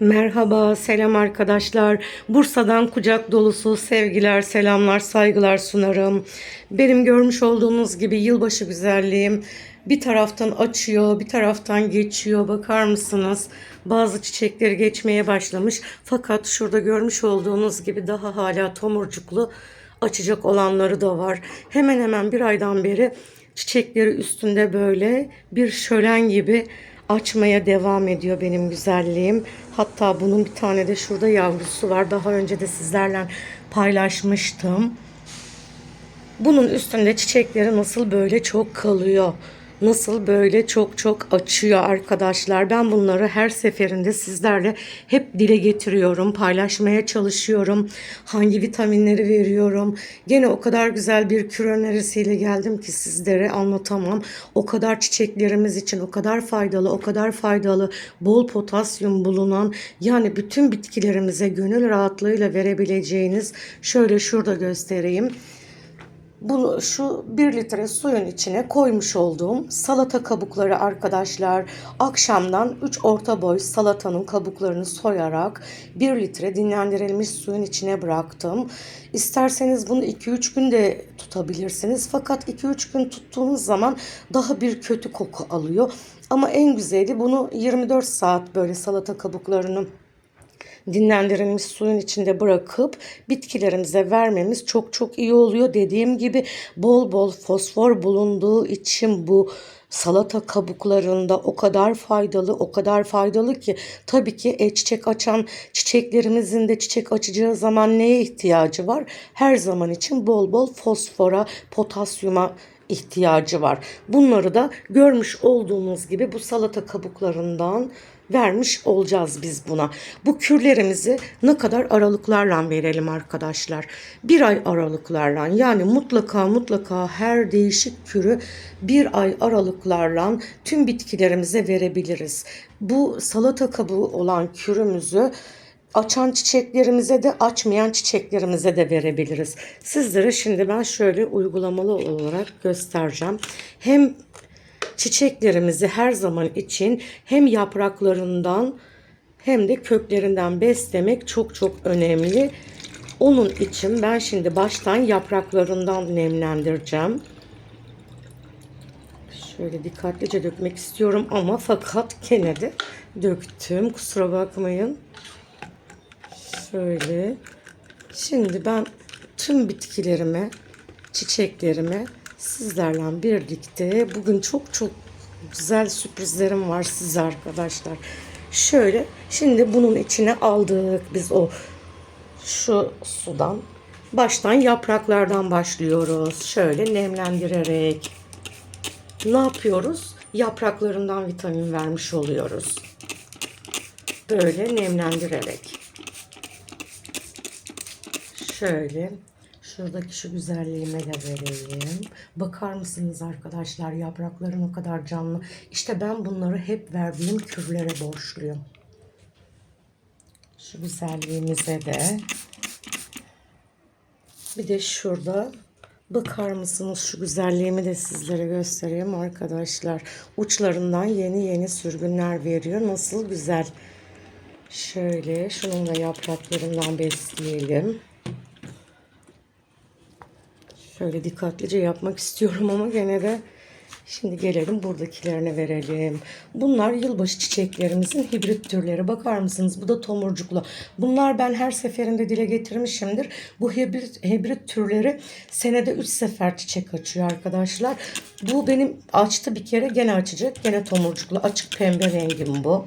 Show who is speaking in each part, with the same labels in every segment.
Speaker 1: Merhaba, selam arkadaşlar. Bursa'dan kucak dolusu sevgiler, selamlar, saygılar sunarım. Benim görmüş olduğunuz gibi yılbaşı güzelliğim bir taraftan açıyor, bir taraftan geçiyor. Bakar mısınız? Bazı çiçekleri geçmeye başlamış. Fakat şurada görmüş olduğunuz gibi daha hala tomurcuklu açacak olanları da var. Hemen hemen bir aydan beri çiçekleri üstünde böyle bir şölen gibi açmaya devam ediyor benim güzelliğim. Hatta bunun bir tane de şurada yavrusu var. Daha önce de sizlerle paylaşmıştım. Bunun üstünde çiçekleri nasıl böyle çok kalıyor. Nasıl böyle çok çok açıyor arkadaşlar. Ben bunları her seferinde sizlerle hep dile getiriyorum. Paylaşmaya çalışıyorum. Hangi vitaminleri veriyorum. Gene o kadar güzel bir kür önerisiyle geldim ki sizlere anlatamam. O kadar çiçeklerimiz için o kadar faydalı, o kadar faydalı, bol potasyum bulunan yani bütün bitkilerimize gönül rahatlığıyla verebileceğiniz şöyle şurada göstereyim. Bunu şu 1 litre suyun içine koymuş olduğum salata kabukları arkadaşlar. Akşamdan 3 orta boy salatanın kabuklarını soyarak 1 litre dinlendirilmiş suyun içine bıraktım. İsterseniz bunu 2-3 gün de tutabilirsiniz. Fakat 2-3 gün tuttuğunuz zaman daha bir kötü koku alıyor. Ama en güzeli bunu 24 saat böyle salata kabuklarını dinlendirilmiş suyun içinde bırakıp bitkilerimize vermemiz çok çok iyi oluyor. Dediğim gibi bol bol fosfor bulunduğu için bu salata kabuklarında o kadar faydalı, o kadar faydalı ki tabii ki e, çiçek açan çiçeklerimizin de çiçek açacağı zaman neye ihtiyacı var? Her zaman için bol bol fosfora, potasyuma ihtiyacı var. Bunları da görmüş olduğunuz gibi bu salata kabuklarından vermiş olacağız biz buna. Bu kürlerimizi ne kadar aralıklarla verelim arkadaşlar? Bir ay aralıklarla yani mutlaka mutlaka her değişik kürü bir ay aralıklarla tüm bitkilerimize verebiliriz. Bu salata kabuğu olan kürümüzü açan çiçeklerimize de açmayan çiçeklerimize de verebiliriz. Sizlere şimdi ben şöyle uygulamalı olarak göstereceğim. Hem çiçeklerimizi her zaman için hem yapraklarından hem de köklerinden beslemek çok çok önemli. Onun için ben şimdi baştan yapraklarından nemlendireceğim. Şöyle dikkatlice dökmek istiyorum ama fakat gene döktüm. Kusura bakmayın. Şöyle. Şimdi ben tüm bitkilerime, çiçeklerime sizlerle birlikte bugün çok çok güzel sürprizlerim var size arkadaşlar. Şöyle şimdi bunun içine aldık biz o şu sudan. Baştan yapraklardan başlıyoruz. Şöyle nemlendirerek. Ne yapıyoruz? Yapraklarından vitamin vermiş oluyoruz. Böyle nemlendirerek. Şöyle şuradaki şu güzelliğime de vereyim. Bakar mısınız arkadaşlar yaprakların o kadar canlı. İşte ben bunları hep verdiğim kürlere borçluyum. Şu güzelliğimize de. Bir de şurada bakar mısınız şu güzelliğimi de sizlere göstereyim arkadaşlar. Uçlarından yeni yeni sürgünler veriyor. Nasıl güzel. Şöyle şunun da yapraklarından besleyelim. Şöyle dikkatlice yapmak istiyorum ama gene de şimdi gelelim buradakilerine verelim. Bunlar yılbaşı çiçeklerimizin hibrit türleri. Bakar mısınız? Bu da tomurcuklu. Bunlar ben her seferinde dile getirmişimdir. Bu hibrit, hibrit türleri senede 3 sefer çiçek açıyor arkadaşlar. Bu benim açtı bir kere gene açacak. Gene tomurcuklu. Açık pembe rengim bu.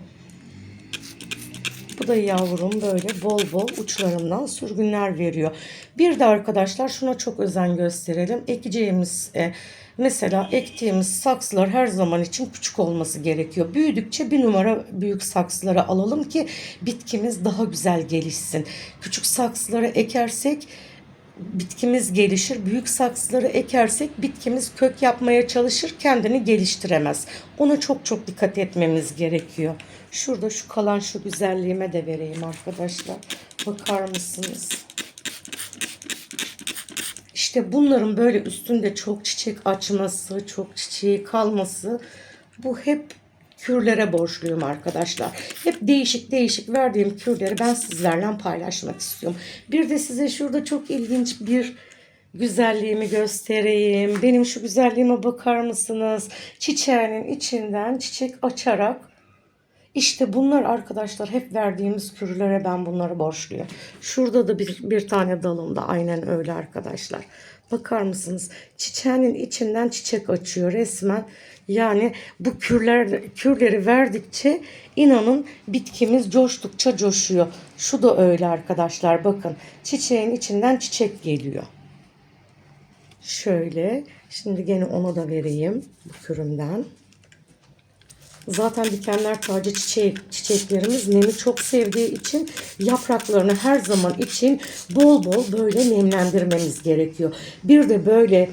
Speaker 1: Bu da yavrum böyle bol bol uçlarından sürgünler veriyor. Bir de arkadaşlar şuna çok özen gösterelim. Ekeceğimiz e, mesela ektiğimiz saksılar her zaman için küçük olması gerekiyor. Büyüdükçe bir numara büyük saksılara alalım ki bitkimiz daha güzel gelişsin. Küçük saksılara ekersek bitkimiz gelişir. Büyük saksıları ekersek bitkimiz kök yapmaya çalışır, kendini geliştiremez. Ona çok çok dikkat etmemiz gerekiyor. Şurada şu kalan şu güzelliğime de vereyim arkadaşlar. Bakar mısınız? İşte bunların böyle üstünde çok çiçek açması, çok çiçeği kalması bu hep kürlere borçluyum arkadaşlar. Hep değişik değişik verdiğim kürleri ben sizlerle paylaşmak istiyorum. Bir de size şurada çok ilginç bir güzelliğimi göstereyim. Benim şu güzelliğime bakar mısınız? Çiçeğinin içinden çiçek açarak işte bunlar arkadaşlar hep verdiğimiz kürlere ben bunları borçluyum. Şurada da bir, bir tane dalımda aynen öyle arkadaşlar. Bakar mısınız? Çiçeğinin içinden çiçek açıyor resmen. Yani bu kürler kürleri verdikçe inanın bitkimiz coştukça coşuyor. Şu da öyle arkadaşlar bakın. Çiçeğin içinden çiçek geliyor. Şöyle. Şimdi gene onu da vereyim bu kürümden. Zaten dikenler tacı çiçeği, çiçeklerimiz nemi çok sevdiği için yapraklarını her zaman için bol bol böyle nemlendirmemiz gerekiyor. Bir de böyle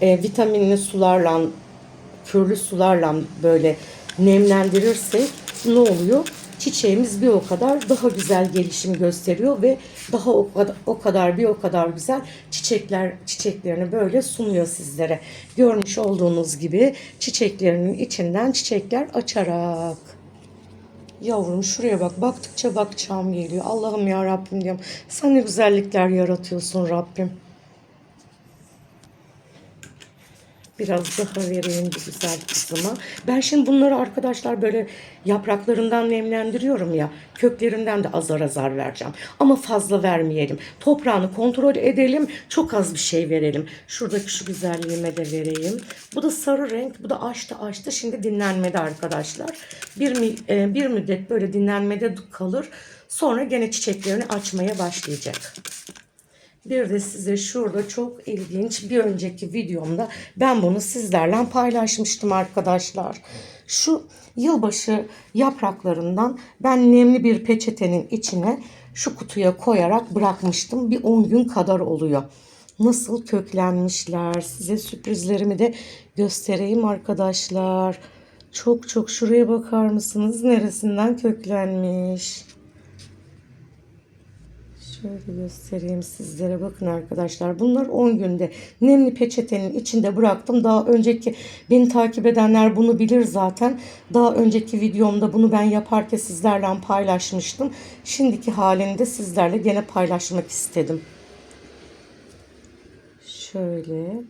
Speaker 1: e, vitaminli sularla, kürlü sularla böyle nemlendirirsek ne oluyor? Çiçeğimiz bir o kadar daha güzel gelişim gösteriyor ve daha o kadar, o kadar bir o kadar güzel çiçekler çiçeklerini böyle sunuyor sizlere. Görmüş olduğunuz gibi çiçeklerinin içinden çiçekler açarak. Yavrum şuraya bak. Baktıkça bakacağım geliyor. Allah'ım ya Rabbim diyorum. Sen ne güzellikler yaratıyorsun Rabbim. Biraz daha vereyim bir güzel kısmı. Ben şimdi bunları arkadaşlar böyle yapraklarından nemlendiriyorum ya. Köklerinden de azar azar vereceğim. Ama fazla vermeyelim. Toprağını kontrol edelim. Çok az bir şey verelim. Şuradaki şu güzelliğime de vereyim. Bu da sarı renk. Bu da açtı açtı. Şimdi dinlenmede arkadaşlar. Bir, e, bir müddet böyle dinlenmede kalır. Sonra gene çiçeklerini açmaya başlayacak. Bir de size şurada çok ilginç bir önceki videomda ben bunu sizlerle paylaşmıştım arkadaşlar. Şu yılbaşı yapraklarından ben nemli bir peçetenin içine şu kutuya koyarak bırakmıştım. Bir 10 gün kadar oluyor. Nasıl köklenmişler. Size sürprizlerimi de göstereyim arkadaşlar. Çok çok şuraya bakar mısınız? Neresinden köklenmiş. Şöyle göstereyim sizlere bakın arkadaşlar. Bunlar 10 günde nemli peçetenin içinde bıraktım. Daha önceki beni takip edenler bunu bilir zaten. Daha önceki videomda bunu ben yaparken sizlerle paylaşmıştım. Şimdiki halini de sizlerle gene paylaşmak istedim. Şöyle.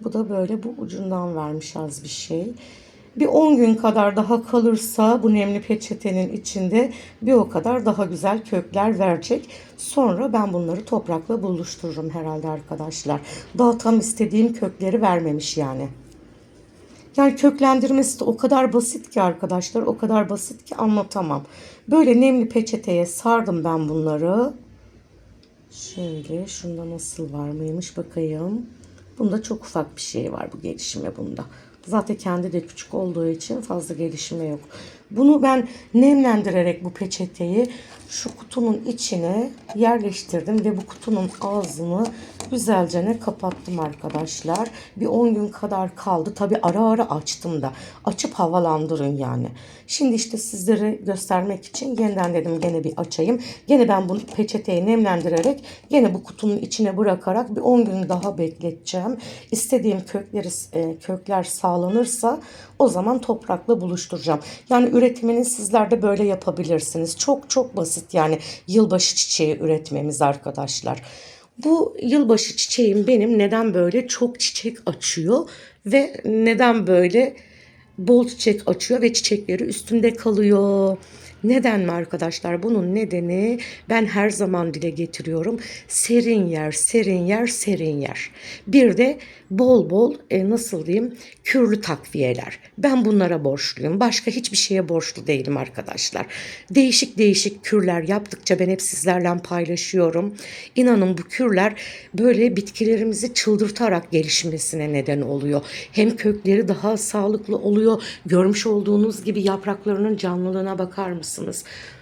Speaker 1: Bu da böyle bu ucundan vermiş az bir şey. Bir 10 gün kadar daha kalırsa bu nemli peçetenin içinde bir o kadar daha güzel kökler verecek. Sonra ben bunları toprakla buluştururum herhalde arkadaşlar. Daha tam istediğim kökleri vermemiş yani. Yani köklendirmesi de o kadar basit ki arkadaşlar. O kadar basit ki anlatamam. Böyle nemli peçeteye sardım ben bunları. Şöyle şunda nasıl var mıymış bakayım. Bunda çok ufak bir şey var bu gelişime bunda. Zaten kendi de küçük olduğu için fazla gelişme yok. Bunu ben nemlendirerek bu peçeteyi şu kutunun içine yerleştirdim ve bu kutunun ağzını güzelce ne kapattım arkadaşlar. Bir 10 gün kadar kaldı. Tabi ara ara açtım da. Açıp havalandırın yani. Şimdi işte sizlere göstermek için yeniden dedim gene bir açayım. Gene ben bunu peçeteyi nemlendirerek gene bu kutunun içine bırakarak bir 10 gün daha bekleteceğim. İstediğim kökleri e, kökler sağlanırsa o zaman toprakla buluşturacağım. Yani üretimini sizler de böyle yapabilirsiniz. Çok çok basit yani yılbaşı çiçeği üretmemiz arkadaşlar. Bu yılbaşı çiçeğim benim neden böyle çok çiçek açıyor ve neden böyle bol çiçek açıyor ve çiçekleri üstünde kalıyor. Neden mi arkadaşlar? Bunun nedeni ben her zaman dile getiriyorum. Serin yer, serin yer, serin yer. Bir de bol bol e, nasıl diyeyim kürlü takviyeler. Ben bunlara borçluyum. Başka hiçbir şeye borçlu değilim arkadaşlar. Değişik değişik kürler yaptıkça ben hep sizlerle paylaşıyorum. İnanın bu kürler böyle bitkilerimizi çıldırtarak gelişmesine neden oluyor. Hem kökleri daha sağlıklı oluyor. Görmüş olduğunuz gibi yapraklarının canlılığına bakar mısınız?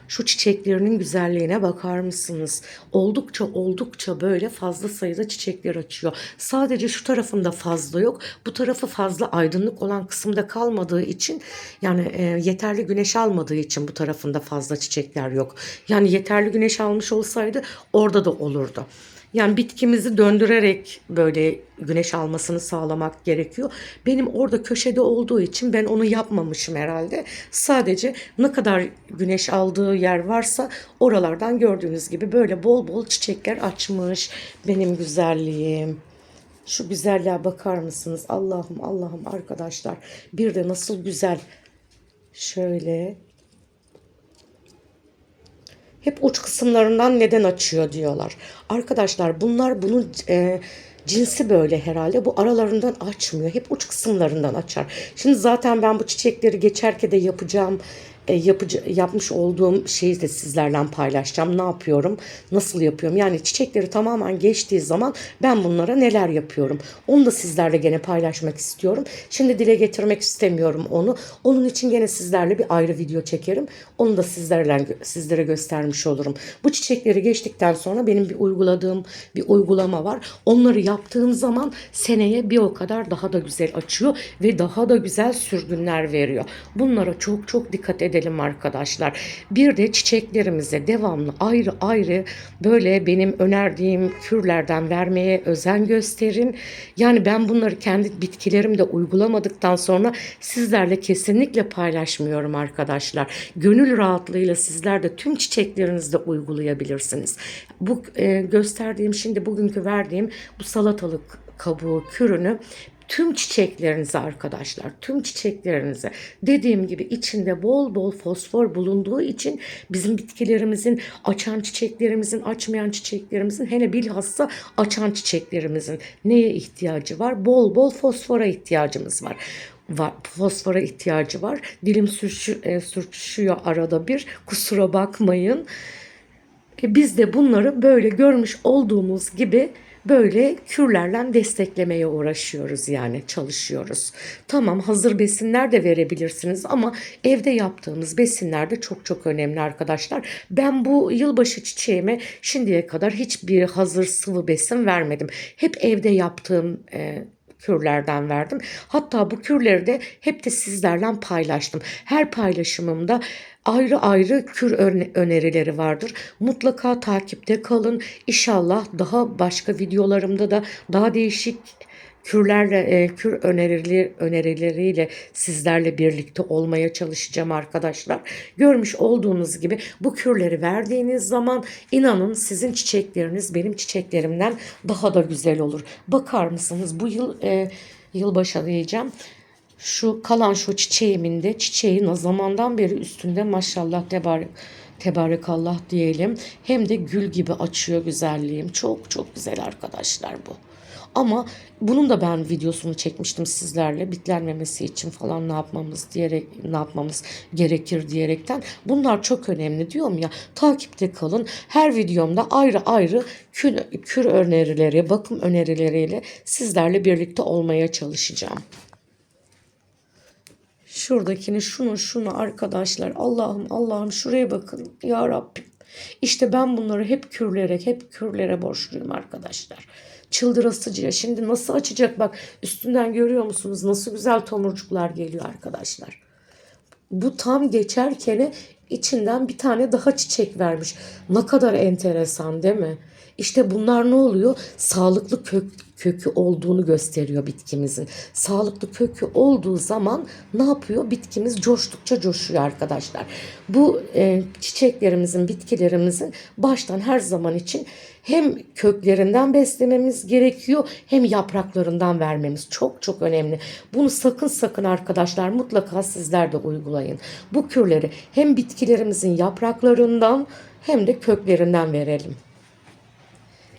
Speaker 1: Şu çiçeklerinin güzelliğine bakar mısınız? Oldukça oldukça böyle fazla sayıda çiçekler açıyor. Sadece şu tarafında fazla yok. Bu tarafı fazla aydınlık olan kısımda kalmadığı için yani e, yeterli güneş almadığı için bu tarafında fazla çiçekler yok. Yani yeterli güneş almış olsaydı orada da olurdu. Yani bitkimizi döndürerek böyle güneş almasını sağlamak gerekiyor. Benim orada köşede olduğu için ben onu yapmamışım herhalde. Sadece ne kadar güneş aldığı yer varsa oralardan gördüğünüz gibi böyle bol bol çiçekler açmış. Benim güzelliğim. Şu güzelliğe bakar mısınız? Allah'ım Allah'ım arkadaşlar. Bir de nasıl güzel. Şöyle hep uç kısımlarından neden açıyor diyorlar. Arkadaşlar bunlar bunun e, cinsi böyle herhalde. Bu aralarından açmıyor. Hep uç kısımlarından açar. Şimdi zaten ben bu çiçekleri geçerken de yapacağım e, yapıcı, yapmış olduğum şeyi de sizlerle paylaşacağım. Ne yapıyorum? Nasıl yapıyorum? Yani çiçekleri tamamen geçtiği zaman ben bunlara neler yapıyorum? Onu da sizlerle gene paylaşmak istiyorum. Şimdi dile getirmek istemiyorum onu. Onun için gene sizlerle bir ayrı video çekerim. Onu da sizlerle sizlere göstermiş olurum. Bu çiçekleri geçtikten sonra benim bir uyguladığım bir uygulama var. Onları yaptığım zaman seneye bir o kadar daha da güzel açıyor ve daha da güzel sürgünler veriyor. Bunlara çok çok dikkat edelim arkadaşlar. Bir de çiçeklerimize devamlı ayrı ayrı böyle benim önerdiğim kürlerden vermeye özen gösterin. Yani ben bunları kendi bitkilerimde uygulamadıktan sonra sizlerle kesinlikle paylaşmıyorum arkadaşlar. Gönül rahatlığıyla sizler de tüm çiçeklerinizde uygulayabilirsiniz. Bu e, gösterdiğim şimdi bugünkü verdiğim bu salatalık kabuğu kürünü tüm çiçeklerinize arkadaşlar, tüm çiçeklerinize dediğim gibi içinde bol bol fosfor bulunduğu için bizim bitkilerimizin, açan çiçeklerimizin, açmayan çiçeklerimizin, hele bilhassa açan çiçeklerimizin neye ihtiyacı var? Bol bol fosfora ihtiyacımız var var, fosfora ihtiyacı var. Dilim sürçü, e, sürçüşüyor arada bir. Kusura bakmayın. Biz de bunları böyle görmüş olduğumuz gibi böyle kürlerle desteklemeye uğraşıyoruz yani çalışıyoruz. Tamam hazır besinler de verebilirsiniz ama evde yaptığımız besinler de çok çok önemli arkadaşlar. Ben bu yılbaşı çiçeğime şimdiye kadar hiçbir hazır sıvı besin vermedim. Hep evde yaptığım e, kürlerden verdim. Hatta bu kürleri de hep de sizlerle paylaştım. Her paylaşımımda ayrı ayrı kür önerileri vardır. Mutlaka takipte kalın. İnşallah daha başka videolarımda da daha değişik kürlerle e, kür önerileri önerileriyle sizlerle birlikte olmaya çalışacağım arkadaşlar. Görmüş olduğunuz gibi bu kürleri verdiğiniz zaman inanın sizin çiçekleriniz benim çiçeklerimden daha da güzel olur. Bakar mısınız bu yıl e, yılbaşı diyeceğim. Şu kalan şu çiçeğimin de çiçeği ne zamandan beri üstünde maşallah tebarek tebarekallah diyelim. Hem de gül gibi açıyor güzelliğim. Çok çok güzel arkadaşlar bu. Ama bunun da ben videosunu çekmiştim sizlerle bitlenmemesi için falan ne yapmamız diyerek ne yapmamız gerekir diyerekten. Bunlar çok önemli diyorum ya. Takipte kalın. Her videomda ayrı ayrı kür, kür önerileri, bakım önerileriyle sizlerle birlikte olmaya çalışacağım. Şuradakini şunu şunu arkadaşlar Allah'ım Allah'ım şuraya bakın ya Rabbim. İşte ben bunları hep kürlere hep kürlere borçluyum arkadaşlar. Çıldırasıcıya şimdi nasıl açacak bak üstünden görüyor musunuz nasıl güzel tomurcuklar geliyor arkadaşlar. Bu tam geçerken içinden bir tane daha çiçek vermiş. Ne kadar enteresan değil mi? İşte bunlar ne oluyor? Sağlıklı kök, kökü olduğunu gösteriyor bitkimizin. Sağlıklı kökü olduğu zaman ne yapıyor? Bitkimiz coştukça coşuyor arkadaşlar. Bu e, çiçeklerimizin, bitkilerimizin baştan her zaman için hem köklerinden beslememiz gerekiyor hem yapraklarından vermemiz çok çok önemli. Bunu sakın sakın arkadaşlar mutlaka sizler de uygulayın. Bu kürleri hem bitkilerimizin yapraklarından hem de köklerinden verelim.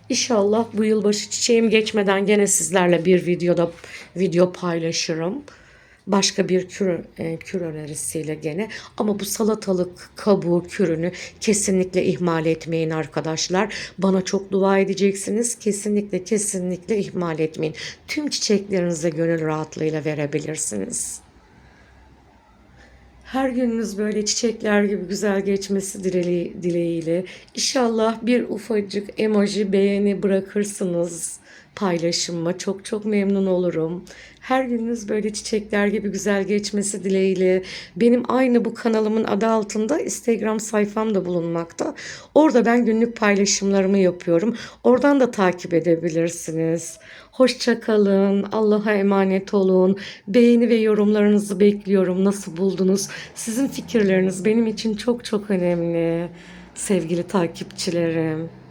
Speaker 1: İnşallah bu yılbaşı çiçeğim geçmeden gene sizlerle bir videoda video paylaşırım. Başka bir kür, e, kür önerisiyle gene. Ama bu salatalık kabuğu kürünü kesinlikle ihmal etmeyin arkadaşlar. Bana çok dua edeceksiniz. Kesinlikle kesinlikle ihmal etmeyin. Tüm çiçeklerinize gönül rahatlığıyla verebilirsiniz. Her gününüz böyle çiçekler gibi güzel geçmesi dileğiyle. İnşallah bir ufacık emoji beğeni bırakırsınız. Paylaşımıma çok çok memnun olurum. Her gününüz böyle çiçekler gibi güzel geçmesi dileğiyle. Benim aynı bu kanalımın adı altında Instagram sayfam da bulunmakta. Orada ben günlük paylaşımlarımı yapıyorum. Oradan da takip edebilirsiniz. Hoşça kalın. Allah'a emanet olun. Beğeni ve yorumlarınızı bekliyorum. Nasıl buldunuz? Sizin fikirleriniz benim için çok çok önemli. Sevgili takipçilerim.